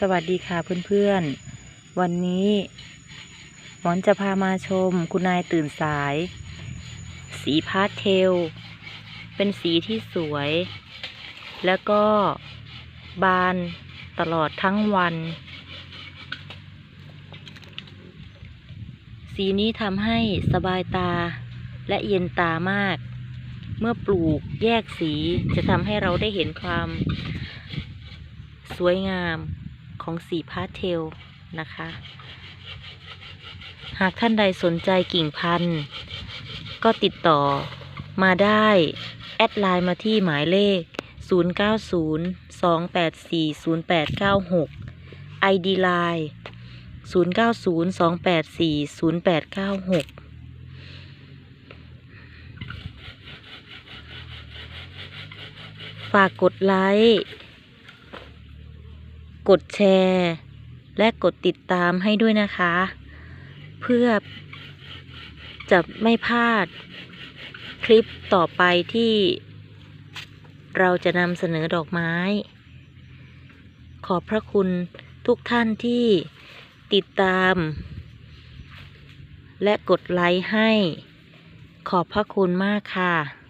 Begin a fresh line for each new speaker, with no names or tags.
สวัสดีค่ะเพื่อนๆ วันนี้ หมอนจะพามาชมคุณนายตื่นสาย สีพาสเทล เป็นสีที่สวย แล้วก็บานตลอดทั้งวัน สีนี้ทำให้สบายตาและเย็นตามาก เมื่อปลูกแยกสีจะทำให้เราได้เห็นความสวยงาม ของสีพาสเทลนะคะ หากท่านใดสนใจกิ่งพันธุ์ ก็ติดต่อมาได้ แอดไลน์มาที่หมายเลข 0902840896 ID ไลน์0902840896ฝากกดไลค์ กดแชร์ และกดติดตามให้ด้วยนะคะ เพื่อจะไม่พลาดคลิปต่อไปที่เราจะนำเสนอดอกไม้ ขอบพระคุณทุกท่านที่ติดตาม และกดไลค์ให้ ขอบพระคุณมากค่ะ